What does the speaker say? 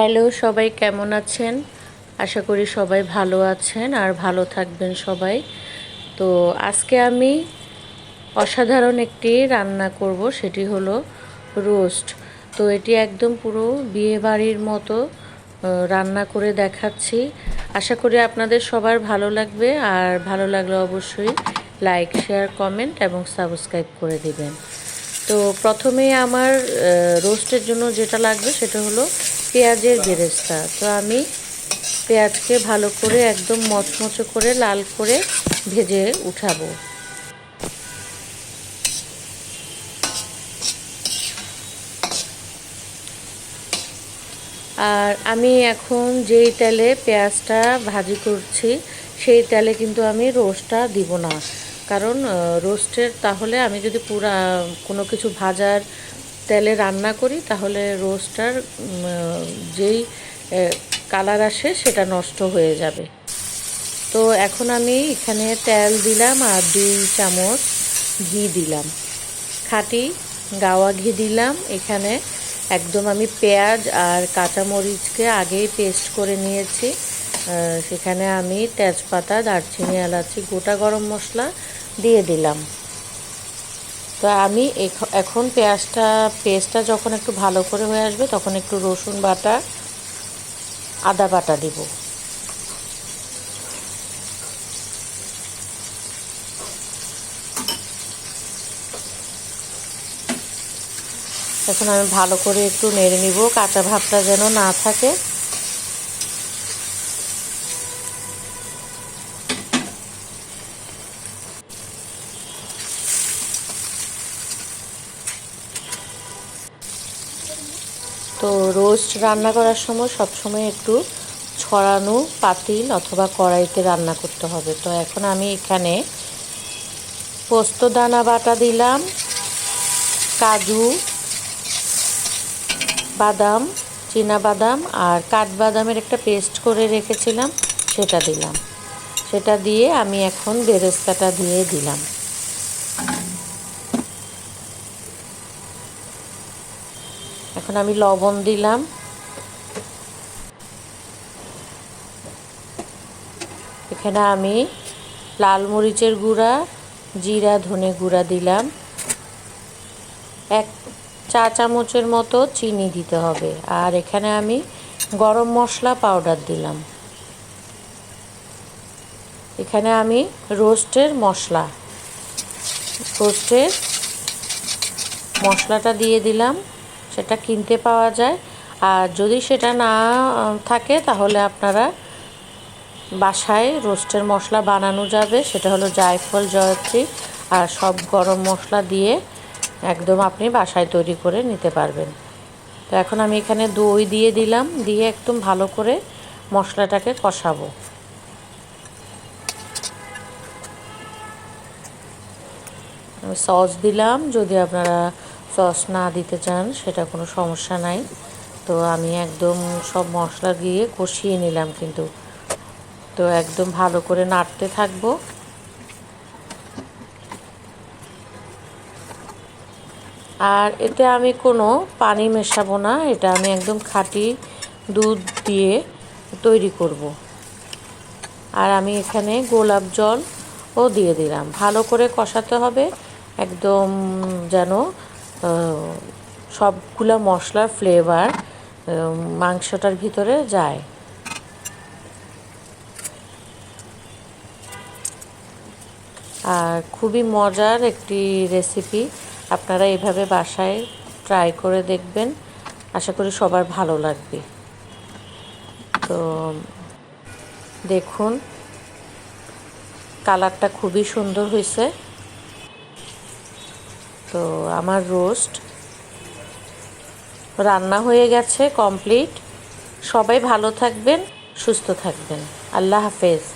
Hello, সবাই কেমন আছেন? আশা করি সবাই ভালো আছেন আর ভালো থাকবেন সবাই। তো আজকে আমি অসাধারণ একটি রান্না করব, সেটি হলো রোস্ট। তো এটি একদম পুরো বিয়েবাড়ির মতো রান্না করে দেখাচ্ছি। আশা করি আপনাদের সবার ভালো লাগবে, আর ভালো লাগলে অবশ্যই লাইক, শেয়ার, কমেন্ট এবং সাবস্ক্রাইব করে দিবেন। তো প্রথমে আমার রোস্টের জন্য যেটা লাগবে সেটা হলো পেঁয়াজের বেরেস্তা। তো আমি পেঁয়াজকে ভালো করে একদম মচমচে করে লাল করে ভেজে উঠাবো। আর আমি এখন যেই তেলে পেঁয়াজটা ভাজি করছি, সেই তেলে কিন্তু আমি রোস্টটা দিব না। কারণ রোস্টের তাহলে আমি যদি পুরা, কোনো কিছু ভাজার তেলে রান্না করি তাহলে আহ, যেই কালার আসে সেটা নষ্ট হয়ে যাবে। তো এখন আমি এখানে তেল দিলাম আর দুই চামচ ঘি দিলাম। খাঁটি গাওয়া ঘি দিলাম। এখানে একদম আমি পেঁয়াজ আর কাঁচামরিচকে আগেই পেস্ট করে নিয়েছি। সেখানে আমি তেজপাতা দারচিনি এলাচি গোটা গরম মশলা দিয়ে দিলাম। তো আমি এখ- এখন পেঁয়াজটা পেস্টটা যখন একটু ভালো করে হয়ে আসবে, তখন একটু রসুন বাটা, আদা বাটা দিব। এখন আমি ভালো করে একটু নেড়ে নিব, কাঁচা ভাবটা যেন না থাকে। তো রোস্ট রান্না করার সময় সবসময় একটু ছড়ানো পাতিল অথবা কড়াইতে রান্না করতে হবে। তো এখন আমি এখানে পোস্ত দানা বাটা দিলাম, কাজু, বাদাম বাদাম আর কাঠবাদামের একটা পেস্ট করে রেখেছিলাম, সেটা দিলাম। সেটা দিয়ে আমি এখন বেরেস্তাটা দিয়ে দিলাম। এখন আমি লবণ দিলাম। এখানে আমি লাল মরিচের গুঁড়া, জিরা, ধনে গুঁড়া দিলাম। এক চা চামচের মতো চিনি দিতে হবে। আর এখানে আমি গরম মশলা পাউডার দিলাম। এখানে আমি রোস্টের মশলা, রোস্টের মশলাটা দিয়ে দিলাম। সেটা কিনতে পাওয়া যায়। আর যদি সেটা না থাকে তাহলে আপনারা বাসায় রোস্টের মশলা বানানো যাবে। সেটা হলো জায়ফল, জয়ত্রী আর সব গরম মশলা দিয়ে একদম আপনি বাসায় তৈরি করে নিতে পারবেন। তো এখন আমি এখানে দই দিয়ে দিলাম, দিয়ে একদম ভালো করে মশলাটাকে কষাবো। সস দিলাম, যদি আপনারা সস না দিতে চান, সেটা কোনো সমস্যা নাই। তো আমি একদম সব মশলা দিয়ে কষিয়ে নিলাম কিন্তু। তো একদম ভালো করে নাড়তে থাকব। আর এতে আমি কোনো পানি মেশাবো না, এটা আমি একদম খাঁটি দুধ দিয়ে তৈরি করব। আর আমি এখানে গোলাপ জল ও দিয়ে দিলাম। ভালো করে কষাতে হবে, একদম যেন সবগুলা মশলার ফ্লেভার মাংসটার ভিতরে যায়। আর খুবই মজার একটি রেসিপি আপনারা এভাবে বাসায় ট্রাই করে দেখবেন। আশা করি সবার ভালো লাগবে। তো, দেখুন কালারটা খুবই সুন্দর হয়েছে। তো আমার রোস্ট রান্না হয়ে গেছে কমপ্লিট। সবাই ভালো থাকবেন সুস্থ থাকবেন। আল্লাহ হাফেজ।